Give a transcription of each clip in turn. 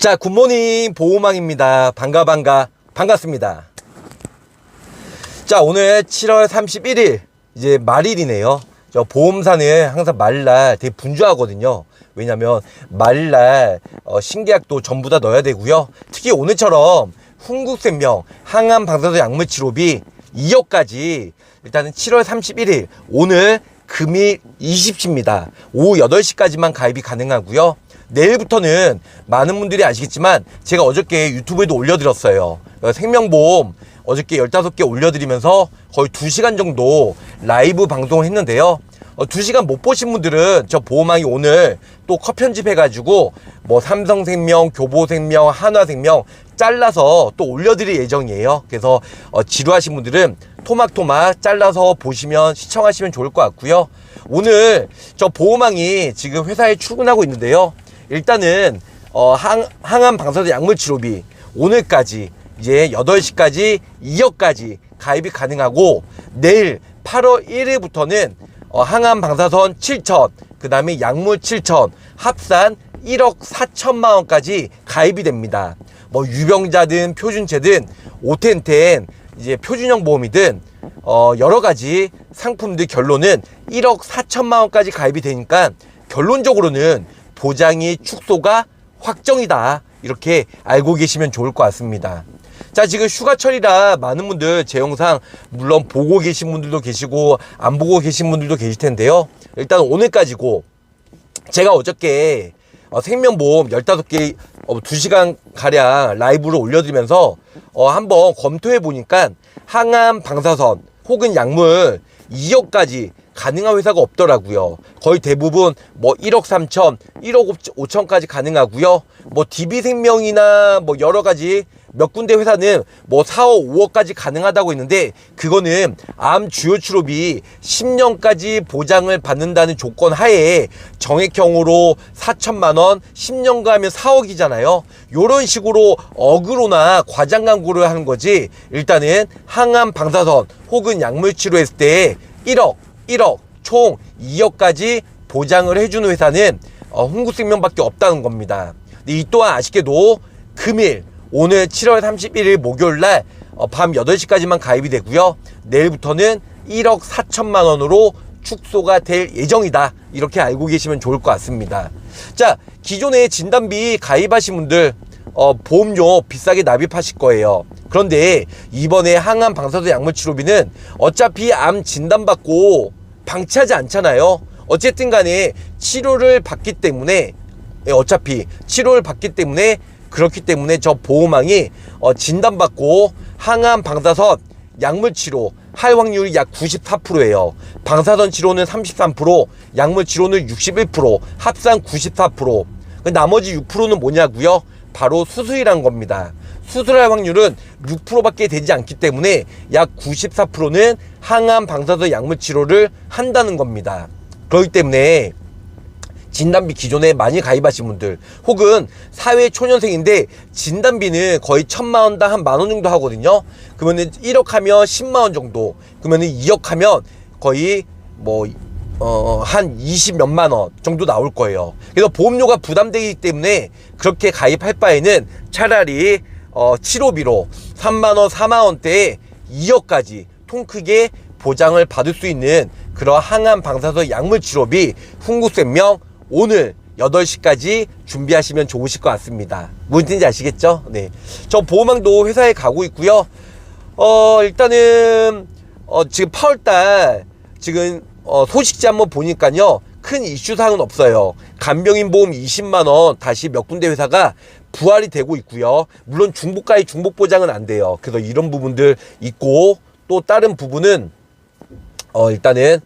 자, 굿모닝 보호망입니다. 반가, 반가, 반갑습니다. 자, 오늘 7월 31일, 이제 말일이네요. 저 보험사는 항상 말일날 되게 분주하거든요. 왜냐면 말일날 어, 신계약도 전부 다 넣어야 되고요. 특히 오늘처럼 훈국생명 항암 방사선 약물 치료비 2억까지 일단은 7월 31일 오늘 금일 20시입니다. 오후 8시까지만 가입이 가능하고요. 내일부터는 많은 분들이 아시겠지만 제가 어저께 유튜브에도 올려드렸어요. 어, 생명보험 어저께 15개 올려드리면서 거의 2시간 정도 라이브 방송을 했는데요. 어, 2시간 못 보신 분들은 저 보호망이 오늘 또 컷 편집해가지고 뭐 삼성생명, 교보생명, 한화생명 잘라서 또 올려드릴 예정이에요. 그래서 어, 지루하신 분들은 토막토막 잘라서 보시면 시청하시면 좋을 것 같고요. 오늘 저 보호망이 지금 회사에 출근하고 있는데요. 일단은 어, 항, 항암 방사선 약물 치료비 오늘까지 이제 8시까지 2억까지 가입이 가능하고 내일 8월 1일부터는 어, 항암 방사선 7천 그 다음에 약물 7천 합산 1억 4천만 원까지 가입이 됩니다. 뭐 유병자든 표준체든 오텐텐 이제 표준형 보험이든 어 여러 가지 상품들 결론은 1억 4천만 원까지 가입이 되니까 결론적으로는 보장이 축소가 확정이다. 이렇게 알고 계시면 좋을 것 같습니다. 자, 지금 휴가철이라 많은 분들 제 영상 물론 보고 계신 분들도 계시고 안 보고 계신 분들도 계실 텐데요. 일단 오늘까지고 제가 어저께 어, 생명보험 15개 어, 2시간 가량 라이브를 올려드리면서 어, 한번 검토해 보니까 항암 방사선 혹은 약물 2억까지 가능한 회사가 없더라고요. 거의 대부분 뭐 1억 3천, 1억 5천까지 가능하고요. 뭐 DB 생명이나 뭐 여러 가지 몇 군데 회사는 뭐 4억, 5억까지 가능하다고 했는데 그거는 암 주요 치료비 10년까지 보장을 받는다는 조건 하에 정액형으로 4천만 원, 10년 가면 4억이잖아요. 요런 식으로 어그로나 과장 광고를 하는 거지. 일단은 항암 방사선 혹은 약물 치료했을 때 1억, 1억, 총 2억까지 보장을 해주는 회사는 어, 홍구생명밖에 없다는 겁니다. 근데 이 또한 아쉽게도 금일 오늘 7월 31일 목요일 날 어, 밤 8시까지만 가입이 되고요. 내일부터는 1억 4천만 원으로 축소가 될 예정이다. 이렇게 알고 계시면 좋을 것 같습니다. 자, 기존에 진단비 가입하신 분들 어, 보험료 비싸게 납입하실 거예요. 그런데 이번에 항암 방사선 약물 치료비는 어차피 암 진단받고 방치하지 않잖아요. 어쨌든 간에 치료를 받기 때문에 예, 어차피 치료를 받기 때문에 그렇기 때문에 저 보호망이 어, 진단받고 항암 방사선 약물 치료 할 확률이 약 94%예요. 방사선 치료는 33%, 약물 치료는 61%, 합산 94%. 그 나머지 6%는 뭐냐고요? 바로 수술이란 겁니다. 수술할 확률은 6%밖에 되지 않기 때문에 약 94%는 항암 방사선 약물 치료를 한다는 겁니다. 그렇기 때문에 진단비 기존에 많이 가입하신 분들 혹은 사회 초년생인데 진단비는 거의 천만 원당 한 만 원 정도 하거든요. 그러면은 1억 하면 10만 원 정도. 그러면은 2억 하면 거의 뭐 어, 한 20 몇만 원 정도 나올 거예요. 그래서 보험료가 부담되기 때문에 그렇게 가입할 바에는 차라리 어, 치료비로 3만 원, 4만 원대에 2억까지 통 크게 보장을 받을 수 있는 그런 항암 방사선 약물 치료비 훈구생명 오늘 8시까지 준비하시면 좋으실 것 같습니다. 뜻인지 아시겠죠? 네. 저 보호망도 회사에 가고 있고요. 어, 일단은, 어, 지금 8월달, 지금, 어, 소식지 한번 보니까요. 큰 이슈 사항은 없어요. 간병인 보험 20만원 다시 몇 군데 회사가 부활이 되고 있고요. 물론 중복가입 중복 보장은 안 돼요. 그래서 이런 부분들 있고, 또 다른 부분은, 어, 일단은,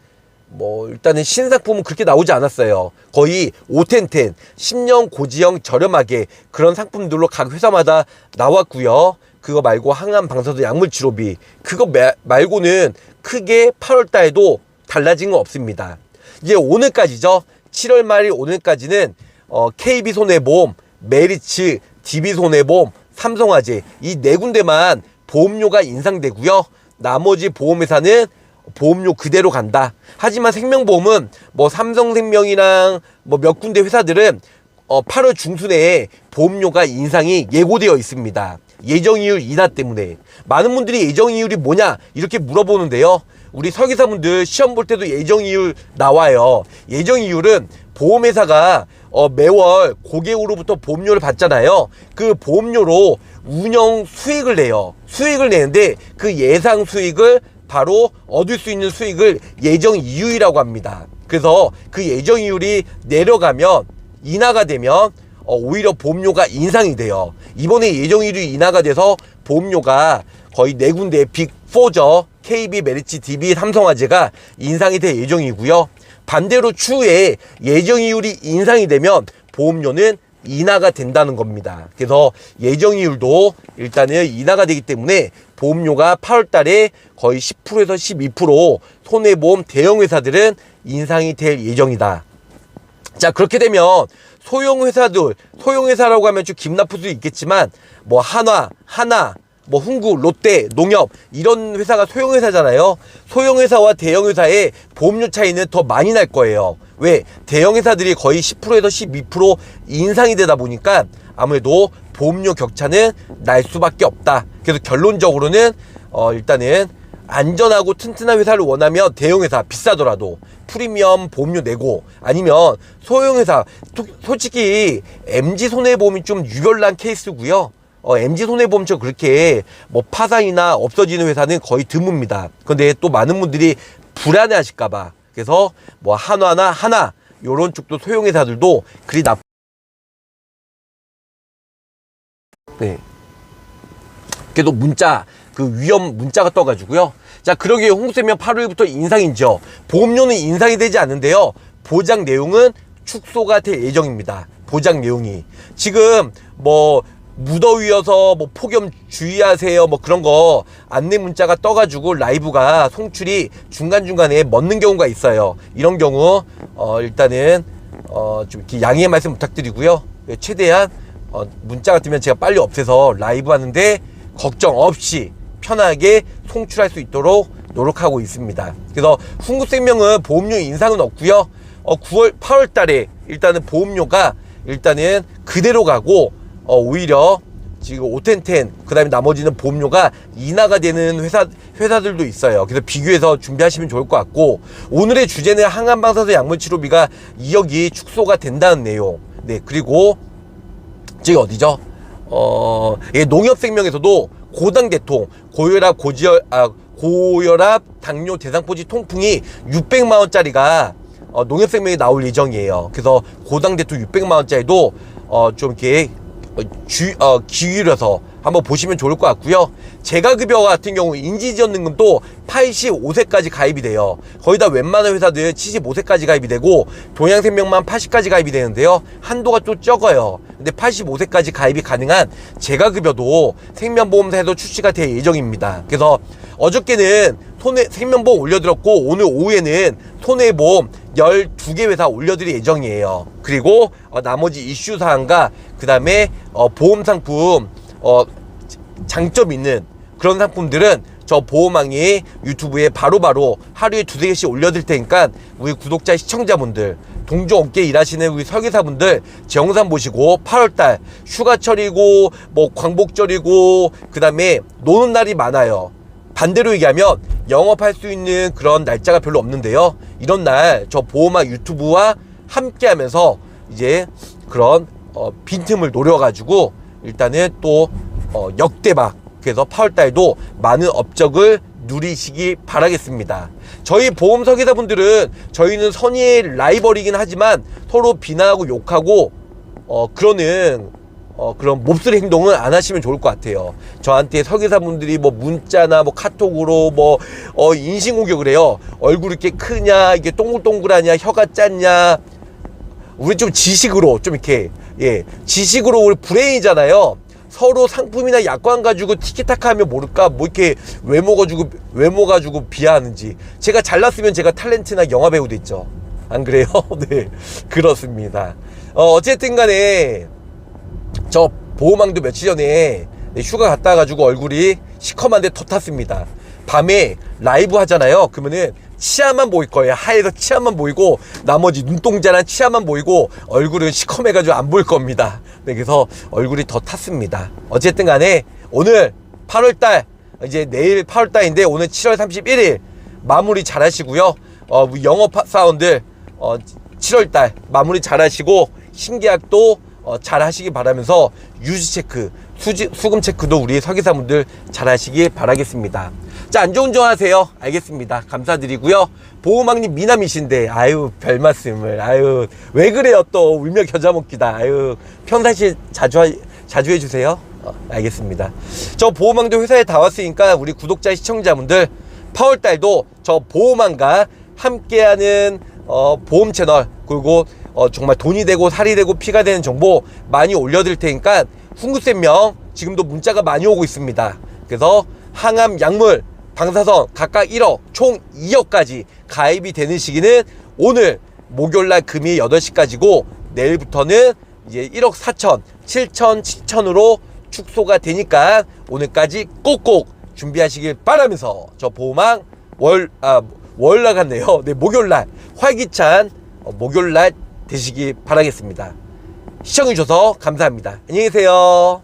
뭐 일단은 신상품은 그렇게 나오지 않았어요. 거의 오텐텐 10년 고지형 저렴하게 그런 상품들로 각 회사마다 나왔고요. 그거 말고 항암 방사선 약물 치료비 그거 매, 말고는 크게 8월 달에도 달라진 건 없습니다. 이제 오늘까지죠. 7월 말일 오늘까지는 어, KB 손해보험, 메리츠, DB 손해보험, 삼성화재 이 네 군데만 보험료가 인상되고요. 나머지 보험회사는 보험료 그대로 간다. 하지만 생명보험은 뭐 삼성생명이랑 뭐 몇 군데 회사들은 어, 8월 중순에 보험료가 인상이 예고되어 있습니다. 예정이율 인하 때문에 많은 분들이 예정이율이 뭐냐 이렇게 물어보는데요. 우리 설계사분들 시험 볼 때도 예정이율 나와요. 예정이율은 보험회사가 어, 매월 고객으로부터 보험료를 받잖아요. 그 보험료로 운영 수익을 내요. 수익을 내는데 그 예상 수익을 바로 얻을 수 있는 수익을 예정 이율이라고 합니다. 그래서 그 예정 이율이 내려가면 인하가 되면 어, 오히려 보험료가 인상이 돼요. 이번에 예정 이율이 인하가 돼서 보험료가 거의 네 군데 빅4죠. KB, 메리츠, DB, 삼성화재가 인상이 될 예정이고요. 반대로 추후에 예정 이율이 인상이 되면 보험료는 인하가 된다는 겁니다. 그래서 예정 이율도 일단은 인하가 되기 때문에 보험료가 8월 달에 거의 10%에서 12% 손해보험 대형 회사들은 인상이 될 예정이다. 자, 그렇게 되면 소형 회사들, 소형 회사라고 하면 좀 김나쁠 수 있겠지만 뭐 한화, 하나, 뭐 흥구, 롯데, 농협 이런 회사가 소형 회사잖아요. 소형 회사와 대형 회사의 보험료 차이는 더 많이 날 거예요. 왜? 대형 회사들이 거의 10%에서 12% 인상이 되다 보니까 아무래도 보험료 격차는 날 수밖에 없다. 그래서 결론적으로는 어 일단은 안전하고 튼튼한 회사를 원하면 대형 회사 비싸더라도 프리미엄 보험료 내고 아니면 소형 회사 토- 솔직히 MG 손해보험이 좀 유별난 케이스고요. 어, MG 손해보험처럼 그렇게 뭐 파산이나 없어지는 회사는 거의 드뭅니다. 근데 또 많은 분들이 불안해 하실까봐. 그래서 뭐 한화나 하나, 요런 쪽도 소형 회사들도 그리 나, 네. 그래도 문자, 그 위험 문자가 떠가지고요. 자, 그러기에 홍수면 8월부터 인상이죠. 보험료는 인상이 되지 않는데요. 보장 내용은 축소가 될 예정입니다. 보장 내용이. 지금 뭐 무더위여서 뭐 폭염 주의하세요 뭐 그런 거 안내 문자가 떠가지고 라이브가 송출이 중간중간에 멎는 경우가 있어요. 이런 경우 어 일단은 어좀 이렇게 양해의 말씀 부탁드리고요. 예, 최대한 어 문자 같으면 제가 빨리 없애서 라이브 하는데 걱정 없이 편하게 송출할 수 있도록 노력하고 있습니다. 그래서 훈구생명은 보험료 인상은 없고요. 어 9월 8월 달에 일단은 보험료가 일단은 그대로 가고 어 오히려 지금 오텐텐 그다음에 나머지는 보험료가 인하가 되는 회사 회사들도 있어요. 그래서 비교해서 준비하시면 좋을 것 같고 오늘의 주제는 항암 방사선 약물 치료비가 2억이 축소가 된다는 내용. 네 그리고 저기 어디죠? 어, 예, 농협생명에서도 고당 대통, 고혈압, 고지혈, 아, 고혈압, 당뇨, 대상포지 통풍이 600만 원짜리가 어, 농협생명에 나올 예정이에요. 그래서 고당 대통 600만 원짜리도 어, 좀 이렇게 어, 주, 어, 기울여서 한번 보시면 좋을 것 같고요. 재가급여 같은 경우 인지지원등급도 85세까지 가입이 돼요. 거의 다 웬만한 회사들 75세까지 가입이 되고 동양생명만 80까지 가입이 되는데요. 한도가 좀 적어요. 근데 85세까지 가입이 가능한 재가급여도 생명보험사에서 출시가 될 예정입니다. 그래서 어저께는 손해, 생명보험 올려드렸고 오늘 오후에는 손해보험 12개 회사 올려드릴 예정이에요. 그리고 어, 나머지 이슈 사항과 그 다음에 어, 보험 상품 어, 장점 있는 그런 상품들은 저 보호망이 유튜브에 바로 바로 하루에 두세 개씩 올려드릴 테니까 우리 구독자 시청자분들 동종 업계 일하시는 우리 설계사분들 제 영상 보시고 8월달 휴가철이고 뭐 광복절이고 그 다음에 노는 날이 많아요 반대로 얘기하면 영업할 수 있는 그런 날짜가 별로 없는데요 이런 날 저 보호막 유튜브와 함께 하면서 이제 그런 어, 빈틈을 노려가지고 일단은 또 어, 역대박 그래서 8월달도 많은 업적을 누리시기 바라겠습니다. 저희 보험 설계사분들은 저희는 선의의 라이벌이긴 하지만 서로 비난하고 욕하고 어, 그러는 어, 그런 몹쓸 행동은 안 하시면 좋을 것 같아요. 저한테 설계사분들이 뭐 문자나 뭐 카톡으로 뭐, 어, 인신공격을 해요. 얼굴이 이렇게 크냐, 이게 동글동글하냐, 혀가 짰냐. 우리 좀 지식으로 좀 이렇게, 예, 지식으로 우리 브레인이잖아요. 서로 상품이나 약관 가지고 티키타카 하면 모를까 뭐 이렇게 외모 가지고 외모 가지고 비하하는지 제가 잘났으면 제가 탤런트나 영화 배우 됐죠 안 그래요 네 그렇습니다 어 어쨌든 간에 저 보호망도 며칠 전에 네, 휴가 갔다 가지고 얼굴이 시커먼데 터 탔습니다. 밤에 라이브 하잖아요. 그러면은 치아만 보일 거예요. 하에서 치아만 보이고 나머지 눈동자랑 치아만 보이고 얼굴은 시커매가지고 안 보일 겁니다. 네, 그래서 얼굴이 더 탔습니다. 어쨌든 간에 오늘 8월달 이제 내일 8월달인데 오늘 7월 31일 마무리 잘 하시고요. 어, 영업 사원들 어, 7월달 마무리 잘 하시고 신계약도 어, 잘 하시기 바라면서 유지 체크, 수지, 수금 체크도 우리 설계사분들 잘 하시길 바라겠습니다. 자, 안전운전 하세요. 알겠습니다. 감사드리고요. 보호망님 미남이신데, 아유, 별 말씀을, 아유, 왜 그래요, 또, 울며 겨자 먹기다. 아유, 평상시에 자주, 하- 자주 해주세요. 어, 알겠습니다. 저 보호망도 회사에 다 왔으니까, 우리 구독자, 시청자분들, 8월달도 저 보호망과 함께하는 어, 보험 채널 그리고 어, 정말 돈이 되고 살이 되고 피가 되는 정보 많이 올려드릴 테니까 훈구쌤명 지금도 문자가 많이 오고 있습니다. 그래서 항암 약물 방사선 각각 1억 총 2억까지 가입이 되는 시기는 오늘 목요일날 금이 8시까지고 내일부터는 이제 1억 4천, 7천, 7천으로 축소가 되니까 오늘까지 꼭꼭 준비하시길 바라면서 저 보호망 월, 아, 월날 같네요. 네, 목요일날 활기찬 어, 목요일날 되시기 바라겠습니다. 시청해주셔서 감사합니다. 안녕히 계세요.